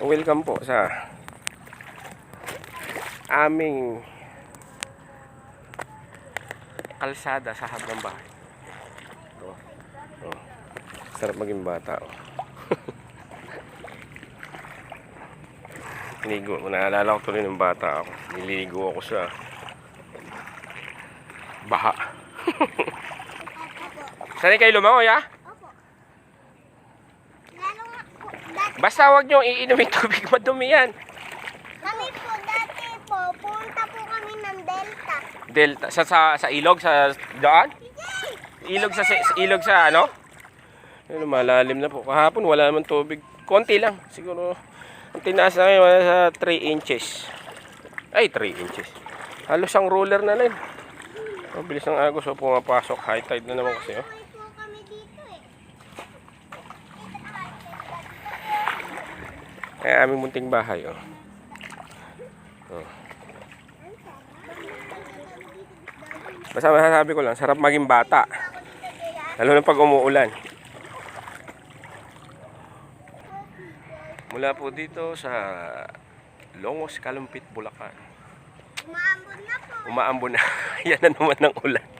Welcome po sa aming kalsada sa harap ng bahay. Oh. Oh. Sarap maging bata. Oh. Niligo. Naalala ko tuloy ng bata ako. Nililigo ako sa baha. Saan kayo lumangoy ah? Opo. Lalo nga po, dati Basta wag nyo iinom yung tubig madumi yan. kami po, dati po, punta po kami ng Delta. Delta sa sa, sa ilog sa daan? Ilog sa, sa ilog sa ano? Ano malalim na po. Kahapon wala naman tubig. Konti lang. Siguro ang tinaas na ngayon wala sa 3 inches. Ay 3 inches. Halos ang ruler na lang. Ang bilis ng agos o pumapasok. High tide na naman kasi oh. May po kami dito eh. Aming munting bahay oh. oh. Basta masasabi ko lang, sarap maging bata. Lalo na pag umuulan. Mula po dito sa Longos, Kalumpit, Bulacan. Umaambon na po. Umaambon na. Yan na naman ng ulan.